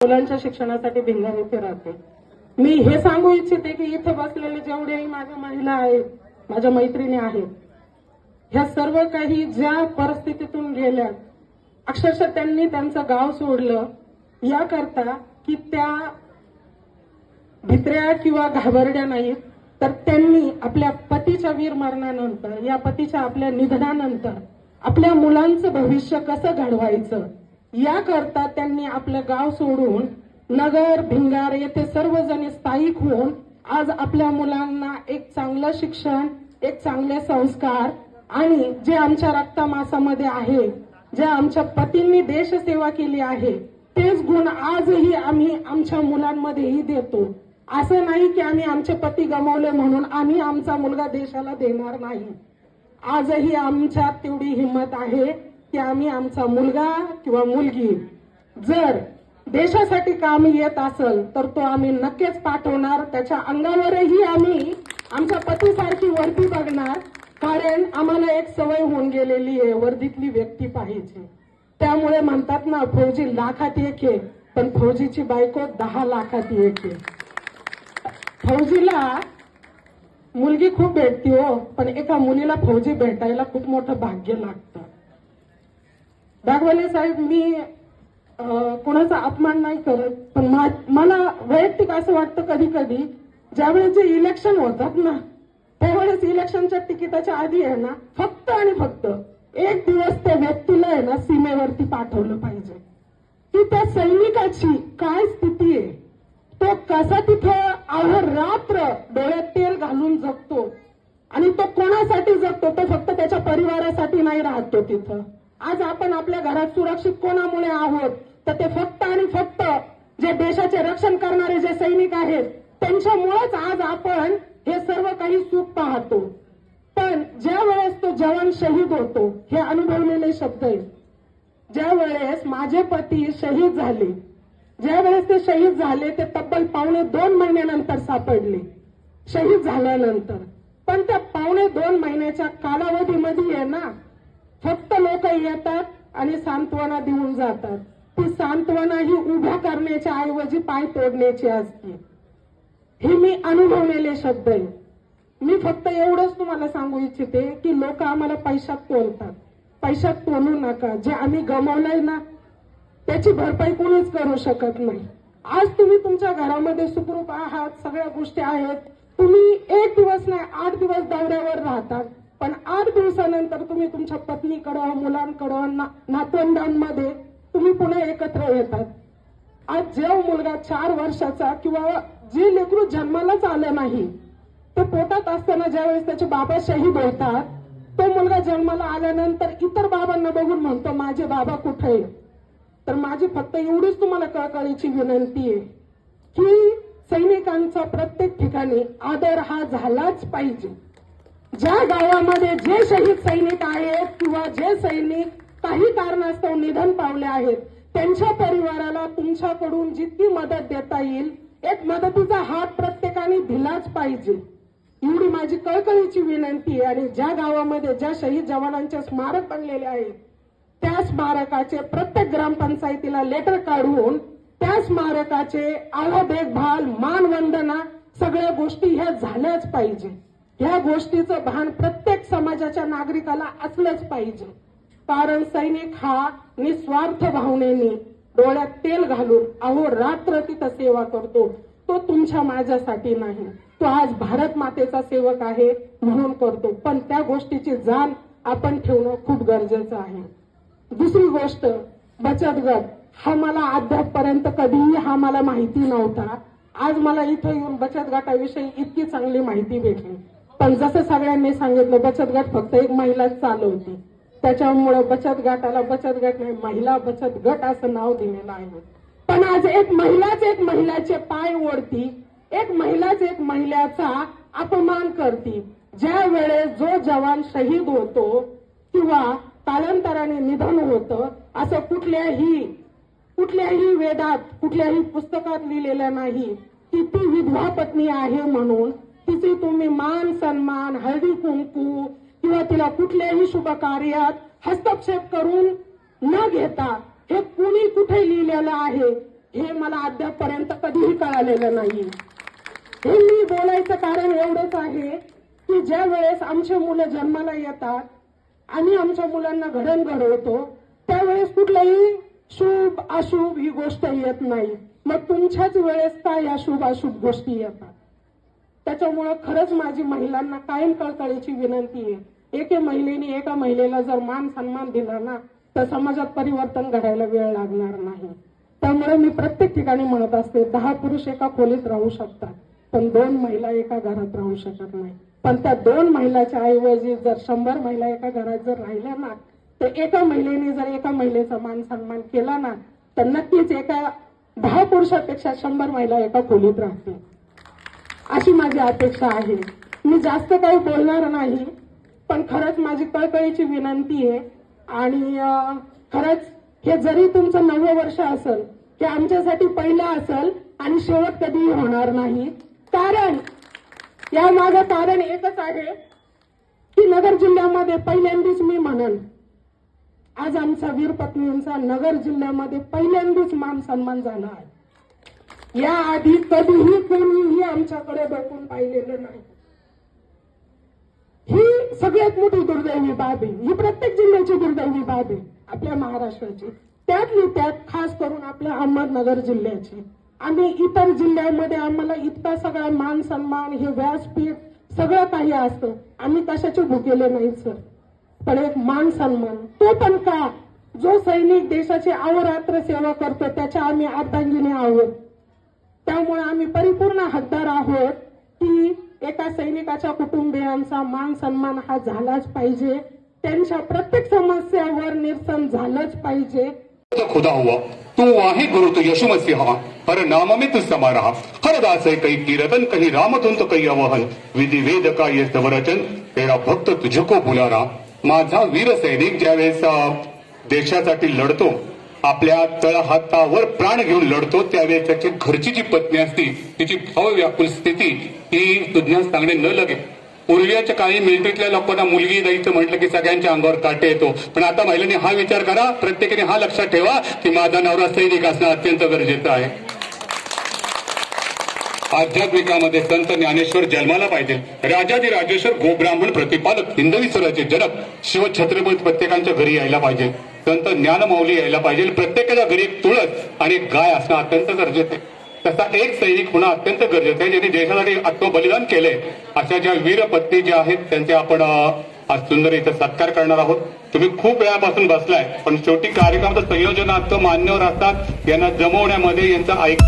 मुलांच्या शिक्षणासाठी भिंगार येथे राहते. मी हे सांगू इच्छिते की इथे बसलेले जेवढेही माझ्या महिला आहेत माझ्या मैत्रिणी आहेत ह्या सर्व काही ज्या परिस्थितीतून गेल्या अक्षरशः त्यांनी त्यांचं गाव सोडलं. याकरता की त्या भित्र्या किंवा घाबरड्या नाहीत तर त्यांनी आपल्या पतीच्या वीर मरणानंतर या पतीच्या आपल्या निधनानंतर आपल्या मुलांचं भविष्य कसं घडवायचं? याकरता त्यांनी आपलं गाव सोडून नगर भिंगार येथे सर्वजण स्थायिक होऊन आज आपल्या मुलांना एक चांगलं शिक्षण एक चांगले संस्कार आणि जे आमच्या रक्तमासामध्ये आहे जे आमच्या पतींनी देशसेवा केली आहे तेच गुण आजही आम्ही आमच्या मुलांमध्येही देतो. असं नाही की आम्ही आमचे पती गमावले म्हणून आम्ही आमचा मुलगा देशाला देणार नाही. आजही आमच्यात तेवढी हिंमत आहे. की आम्ही आमचा मुलगा किंवा मुलगी जर देशासाठी काम येत असेल तर तो आम्ही नक्कीच पाठवणार. त्याच्या अंगावरही आम्ही आमच्या पतीसारखी वर्दी बघणार कारण आम्हाला एक सवय होऊन गेलेली आहे वर्दीतली व्यक्ती पाहिजे. त्यामुळे म्हणतात ना फौजी लाखात एक आहे पण फौजीची बायको दहा लाखात एक आहे. फौजीला मुलगी खूप भेटती हो पण एका मुलीला फौजी भेटायला खूप मोठं भाग्य लागतं. दागवाले साहेब मी कोणाचा अपमान नाही करत पण मला वैयक्तिक असं वाटतं कधी कधी ज्यावेळेस जे इलेक्शन होतात ना त्यावेळेस इलेक्शनच्या तिकिटाच्या आधी आहे ना फक्त आणि फक्त एक दिवस त्या व्यक्तीला आहे ना सीमेवरती पाठवलं पाहिजे. की त्या सैनिकाची काय स्थिती आहे? तो कसा तिथं अहोरात्र डोळ्यात तेल घालून जगतो? आणि तो कोणासाठी जगतो? तो फक्त त्याच्या परिवारासाठी नाही राहतो तिथं. आज आपण आपल्या घरात सुरक्षित कोणामुळे आहोत? तर ते फक्त आणि फक्त जे देशाचे रक्षण करणारे जे सैनिक आहेत त्यांच्यामुळेच आज आपण हे सर्व काही सुख पाहतो. पण ज्या वेळेस तो जवान शहीद होतो हे अनुभवलेले शब्द आहे ज्या वेळेस माझे पती शहीद झाले ज्या वेळेस ते शहीद झाले ते तब्बल पावणे दोन महिन्यानंतर सापडले शहीद झाल्यानंतर. पण त्या पावणे दोन महिन्याच्या कालावधीमध्ये आहे ना काही येतात आणि सांत्वना देऊन जातात. ती सांत्वना ही उभ्या करण्याच्या ऐवजी पाय तोडण्याची असते. हे मी अनुभवलेले शब्द आहे. मी फक्त एवढंच तुम्हाला सांगू इच्छिते की लोक आम्हाला पैशात तोलतात पैशात तोलू नका. जे आम्ही गमावलंय ना त्याची भरपाई कोणीच करू शकत नाही. आज तुम्ही तुमच्या घरामध्ये सुखरूप आहात सगळ्या गोष्टी आहेत. तुम्ही एक दिवस नाही आठ दिवस दौऱ्यावर राहतात. पण आठ दिवसानंतर तुम्ही तुमच्या पत्नीकडं मुलांकडं ना- नातवंडांमध्ये तुम्ही पुन्हा एकत्र येतात. आज जेव मुलगा चार वर्षाचा किंवा जे लेकरू जन्मालाच आलं नाही ते पोटात असताना ज्यावेळेस त्याचे बाबा शहीद होतात तो मुलगा जन्माला आल्यानंतर इतर बाबांना बघून म्हणतो माझे बाबा कुठे? तर माझी फक्त एवढीच तुम्हाला कळकळीची विनंती आहे की सैनिकांचा प्रत्येक ठिकाणी आदर हा झालाच पाहिजे. ज्या गावामध्ये जे शहीद सैनिक आहेत किंवा जे सैनिक काही कारणास्तव निधन पावले आहेत त्यांच्या परिवाराला तुमच्याकडून जितकी मदत देता येईल एक मदतीचा हात प्रत्येकाने दिलाच पाहिजे. एवढी माझी कळकळीची विनंती आहे आणि ज्या गावामध्ये ज्या शहीद जवानांचे स्मारक बनलेले आहेत त्या स्मारकाचे प्रत्येक ग्रामपंचायतीला लेटर काढून त्या स्मारकाचे आला देखभाल मानवंदना सगळ्या गोष्टी ह्या झाल्याच पाहिजे. ह्या गोष्टीचं भान प्रत्येक समाजाच्या नागरिकाला असलंच पाहिजे. कारण सैनिक हा निस्वार्थ भावनेने डोळ्यात तेल घालून अहो रात्र तिथं सेवा करतो. तो तुमच्या माझ्यासाठी नाही. तो आज भारत मातेचा सेवक आहे म्हणून करतो. पण त्या गोष्टीची जाण आपण ठेवणं खूप गरजेचं आहे. दुसरी गोष्ट बचत गट. हा मला अद्यापपर्यंत कधीही हा मला माहिती नव्हता. आज मला इथं येऊन बचत गटाविषयी इतकी चांगली माहिती भेटली. पण जसं सगळ्यांनी सांगितलं बचत गट फक्त एक महिलाच चालवते त्याच्यामुळे बचत गटाला बचत गट नाही महिला बचत गट असं नाव दिलेलं आहे. पण आज एक महिलाच एक महिलाचे पाय ओढती एक महिलाच एक महिलाचा अपमान करती. ज्या वेळेस जो जवान शहीद होतो किंवा कालांतराने निधन होतं असं कुठल्याही कुठल्याही वेदात कुठल्याही पुस्तकात लिहिलेलं नाही की ती विधवा पत्नी आहे म्हणून तिचे तुम्ही मान सन्मान हळदी कुंकू किंवा तिला कुठल्याही शुभ कार्यात हस्तक्षेप करून न घेता हे कुणी कुठे लिहिलेलं आहे हे मला अद्यापपर्यंत कधीही कळालेलं नाही हे मी बोलायचं कारण एवढंच आहे की ज्या वेळेस आमचे मुलं जन्माला येतात आम्ही आमच्या मुलांना घडण घडवतो त्यावेळेस कुठलाही शुभ अशुभ ही गोष्ट येत नाही. मग तुमच्याच वेळेस का या शुभ अशुभ गोष्टी येतात? त्याच्यामुळं खरंच माझी महिलांना कायम कळकळीची विनंती आहे. एके महिलेने एका महिलेला जर मान सन्मान दिला ना तर समाजात परिवर्तन घडायला वेळ लागणार नाही. त्यामुळे मी प्रत्येक ठिकाणी म्हणत असते दहा पुरुष एका खोलीत राहू शकतात पण दोन महिला एका घरात राहू शकत नाही. पण त्या दोन महिलाच्या ऐवजी जर शंभर महिला एका घरात जर राहिल्या ना तर एका महिलेने जर एका महिलेचा मान सन्मान केला ना तर नक्कीच एका दहा पुरुषापेक्षा शंभर महिला एका खोलीत राहतील. अशी माझी अपेक्षा आहे. मी जास्त काही बोलणार नाही पण खरंच माझी कळकळीची विनंती आहे. आणि खरंच हे जरी तुमचं नवं वर्ष असेल हे आमच्यासाठी पहिलं असेल आणि शेवट कधीही होणार नाही. कारण या मागं कारण एकच आहे की नगर जिल्ह्यामध्ये पहिल्यांदाच मी म्हणन आज आमचा वीर पत्नींचा नगर जिल्ह्यामध्ये पहिल्यांदाच मान सन्मान झाला आहे. या आधी कधीही कोणीही आमच्याकडे बघून पाहिलेलं नाही. ही सगळ्यात मोठी दुर्दैवी बाब आहे. ही प्रत्येक जिल्ह्याची दुर्दैवी बाब आहे. आपल्या महाराष्ट्राची. त्यातली त्यात खास करून आपल्या अहमदनगर जिल्ह्याची. आम्ही इतर जिल्ह्यामध्ये आम्हाला इतका सगळा मान सन्मान हे व्यासपीठ सगळं काही असतं. आम्ही कशाचे भुकेले नाही सर. पण एक मान सन्मान. तो पण का? जो सैनिक देशाची अवरात्र सेवा करतो त्याच्या आम्ही अर्धांगिनी आहोत. त्यामुळे आम्ही परिपूर्ण हद्दार आहोत की एका सैनिकाच्या कुटुंबियांचा मान सन्मान हा झालाच पाहिजे. त्यांच्या प्रत्येक समस्यावर निरसन झालंच पाहिजे. खुदा हुआ तू वाहे गुरु तो यशु मसीहा हर नाम में तू समा रहा हर दास है कई कीर्तन कहीं राम धुन तो कई अवहन. विधि वेद का ये स्वरचन तेरा भक्त तुझको बुला रहा. माझा वीर सैनिक ज्यावेळेस देशासाठी लढतो आपल्या तळहातावर प्राण घेऊन लढतो त्यावेळी त्याची घरची जी पत्नी असती तिची भावव्याकुल स्थिती ही तुज्ञास सांगणे न लगे. पूर्वीच्या काळी मिलिटरीतल्या लोकांना मुलगी द्यायचं म्हटलं की सगळ्यांच्या अंगावर काटे येतो. पण आता महिलांनी हा विचार करा प्रत्येकाने हा लक्षात ठेवा की माझा नवरा सैनिक असणं अत्यंत गरजेचं आहे. आध्यात्मिकामध्ये संत ज्ञानेश्वर जन्माला पाहिजे. राजाजी राजेश्वर गोब्राह्मण प्रतिपादक हिंदवी स्वराचे जनक शिवछत्रपती प्रत्येकांच्या घरी यायला पाहिजे. संत ज्ञानमाऊली यायला पाहिजे. प्रत्येकाच्या घरी एक तुळस आणि एक गाय असणं अत्यंत गरजेचं आहे. तसा एक सैनिक होणं अत्यंत गरजेचं आहे. ज्यांनी देशासाठी आत्मबलिदान केलंय अशा ज्या वीरपत्नी ज्या आहेत त्यांचे आपण आज सुंदर इथं सत्कार करणार आहोत. तुम्ही खूप वेळापासून बसलाय पण शेवटी कार्यक्रमाचं संयोजनात मान्यवर असतात. यांना जमवण्यामध्ये यांचं ऐक